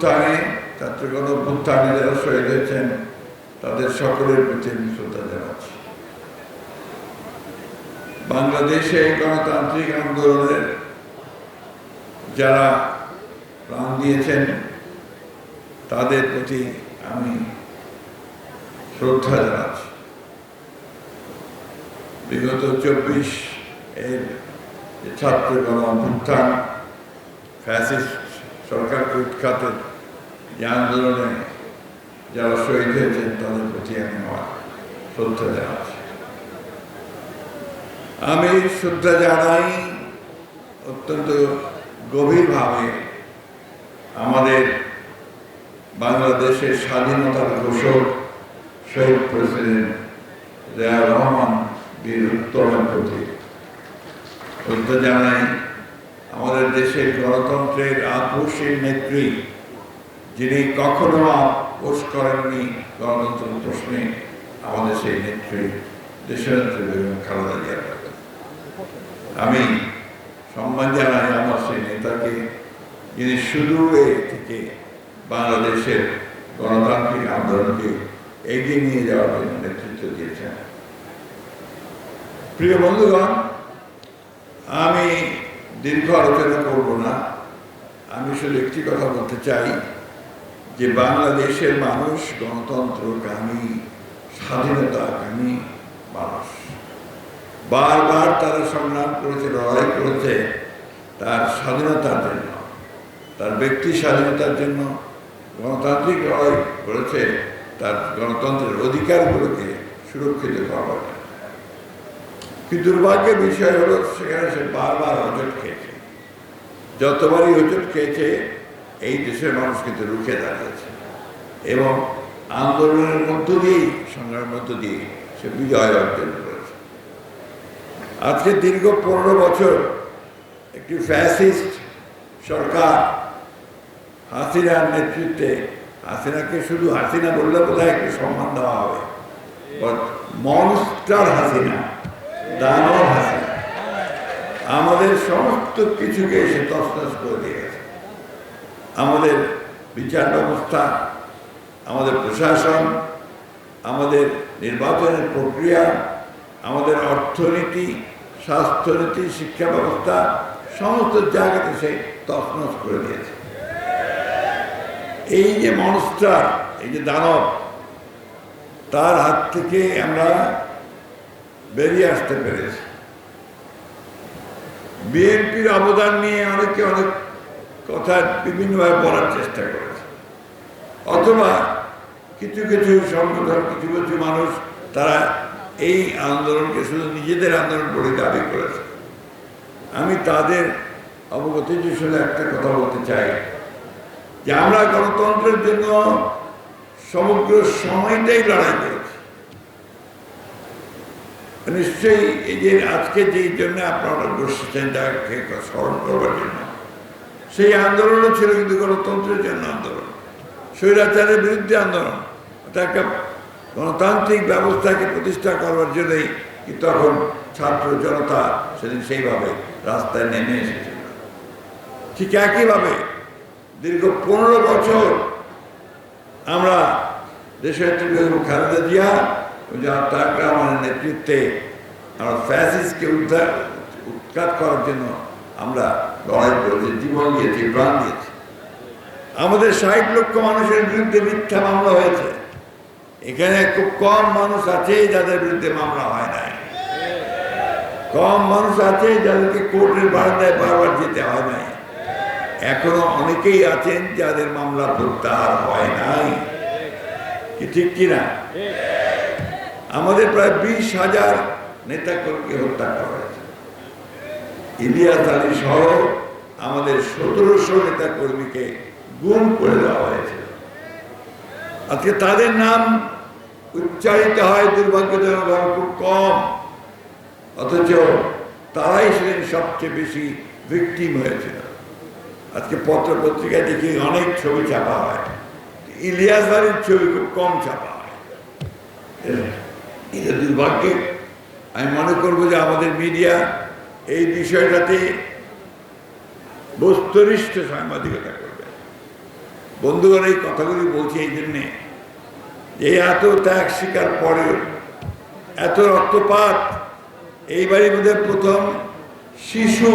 অভ্যুত্থানে ছাত্র গণ অভ্যুত্থানে যারা শহীদ হয়েছেন তাদের সকলের প্রতি আমি শ্রদ্ধা জানাচ্ছি। বাংলাদেশে গণতান্ত্রিক আন্দোলনের যারা প্রাণ দিয়েছেন, তাদের প্রতি আমি শ্রদ্ধা জানাচ্ছি। বিগত চব্বিশ এর ছাত্র গণ অভ্যুত্থান, ফ্যাসিস্ট সরকারকে উৎখাতের যে আন্দোলনে যারা শহীদ হয়েছেন, তাদের প্রতি আমি আমার শ্রদ্ধা জানাচ্ছি। আমি শ্রদ্ধা জানাই অত্যন্ত গভীরভাবে আমাদের বাংলাদেশের স্বাধীনতার ঘোষক শহীদ প্রেসিডেন্ট জিয়া রহমান বীর উত্তমের প্রতি শ্রদ্ধা জানাই। আমাদের দেশের গণতন্ত্রের আপোষের নেত্রী, যিনি কখনো আপোষ করেননি গণতন্ত্র প্রশ্নে, আমাদের সেই নেত্রী, দেশনেত্রী বেগম খালেদা প্রতি। আমি সম্মান জানাই আমার সেই নেতাকে, যিনি শুধু এ থেকে বাংলাদেশের গণতান্ত্রিক আন্দোলনকে এগিয়ে নিয়ে যাওয়ার জন্য নেতৃত্ব দিয়েছেন প্রিয় বন্ধুগণ দীর্ঘ আলোচনা করব না। আমি শুধু একটি কথা বলতে চাই যে বাংলাদেশের মানুষ গণতন্ত্রকামী স্বাধীনতাকামী মানুষ। বারবার তারা সংগ্রাম করেছে, লড়াই করেছে তার স্বাধীনতার জন্য, তার ব্যক্তি স্বাধীনতার জন্য। গণতান্ত্রিক লড়াই করেছে তার গণতন্ত্রের অধিকারগুলোকে সুরক্ষিত জন্য। কিন্তু দুর্ভাগ্যের বিষয় হলো সেখানে সে বারবার অজট খেয়েছে। যতবারই অজট খেয়েছে, এই দেশের মানুষ কিন্তু রুখে দাঁড়িয়েছে। এবং আন্দোলনের মধ্য দিয়েই, সংগ্রামের মধ্য দিয়ে সে বিজয় অর্জন করেছে। আজকে দীর্ঘ পনেরো বছর একটি ফ্যাসিস্ট সরকার হাসিনার নেতৃত্বে, হাসিনাকে শুধু হাসিনা বললে বোধহয় একটু সম্মান দেওয়া হবে মনস্টার হাসিনা। দানব হাসিনা আমাদের সমস্ত কিছুকে এসে তসতস করে দিয়ে গেছে। আমাদের বিচার ব্যবস্থা, আমাদের প্রশাসন, আমাদের নির্বাচনের প্রক্রিয়া, আমাদের অর্থনীতি, স্বাস্থ্যনীতি, শিক্ষা ব্যবস্থা, সমস্ত জায়গাতে সে তছনছ করে দিয়েছে। এই যে মনস্টার, এই যে দানব, তার হাত থেকে আমরা বেরিয়ে আসতে পেরেছি। বিএনপির অবদান নিয়ে অনেকে অনেক কথা বিভিন্নভাবে বলার চেষ্টা করেছে। অথবা কিছু কিছু সংগঠন, কিছু কিছু মানুষ তারা এই আন্দোলনকে শুধু নিজেদের আন্দোলন বলে দাবি করেছে। আমি তাদের অবগতির শুধু একটা কথা বলতে চাই, যে আমরা গণতন্ত্রের জন্য সমগ্র সময়টাই লড়াই করেছি নিশ্চয়ই এই যে আজকে যেই জন্য আপনারা বসেছেন যাকে স্মরণ করবার জন্য, সেই আন্দোলনও ছিল কিন্তু গণতন্ত্রের জন্য আন্দোলন। স্বৈরাচারের বিরুদ্ধে আন্দোলন। এটা একটা গণতান্ত্রিক ব্যবস্থাকে প্রতিষ্ঠা করবার জন্যই তখন ছাত্র জনতা সেদিন সেইভাবে রাস্তায় নেমে এসেছিল। ঠিক একইভাবে দীর্ঘ পনেরো বছর আমরা দেশের খালেদা জিয়া তাক রহমানের নেতৃত্বে আমরা ফ্যাসিসকে উদ্ধার, উৎখাত করার জন্য আমরা লড়াই করেছি, জীবন দিয়েছি, প্রাণ দিয়েছি। আমাদের ষাট লক্ষ মানুষের বিরুদ্ধে মিথ্যা মামলা হয়েছে। এখানে খুব কম মানুষ আছে যাদের বিরুদ্ধে মামলা হয় নাই। কম মানুষ আছে যাদেরকে কোর্টের বারান্দায় বারবার যেতে হয় নাই। এখনও অনেকেই আছেন যাদের মামলা প্রত্যাহার হয় নাই। ঠিক কিনা আমাদের প্রায় বিশ হাজার নেতাকর্মীকে হত্যা করা হয়েছে। ইলিয়াস আলী সহ আমাদের সতেরোশো নেতা কর্মীকে গুম করে দেওয়া হয়েছে। আজকে তাদের নাম উচ্চারিত হয় দুর্ভাগ্যজনকভাবে খুব কম। অথচ তারাই সেদিন সবচেয়ে বেশি ভিকটিম হয়েছিল। আজকে পত্র পত্রিকায় দেখি অনেক ছবি ছাপা হয়। ইলিয়াস আলীর ছবি খুব কম ছাপা হয়। এটা দুর্ভাগ্যের আমি মনে করব যে আমাদের মিডিয়া এই বিষয়টাতে বস্তুনিষ্ঠ সাংবাদিকতা করবে। বন্ধুগণ, এই কথাগুলি বলছি এই জন্যে যে এত ত্যাগ শিকার পরে এত রক্তপাত এই বাড়ির মধ্যে প্রথম শিশু,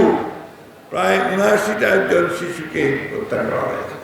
প্রায় উনআশিটা জন শিশুকে হত্যা করা হয়েছে।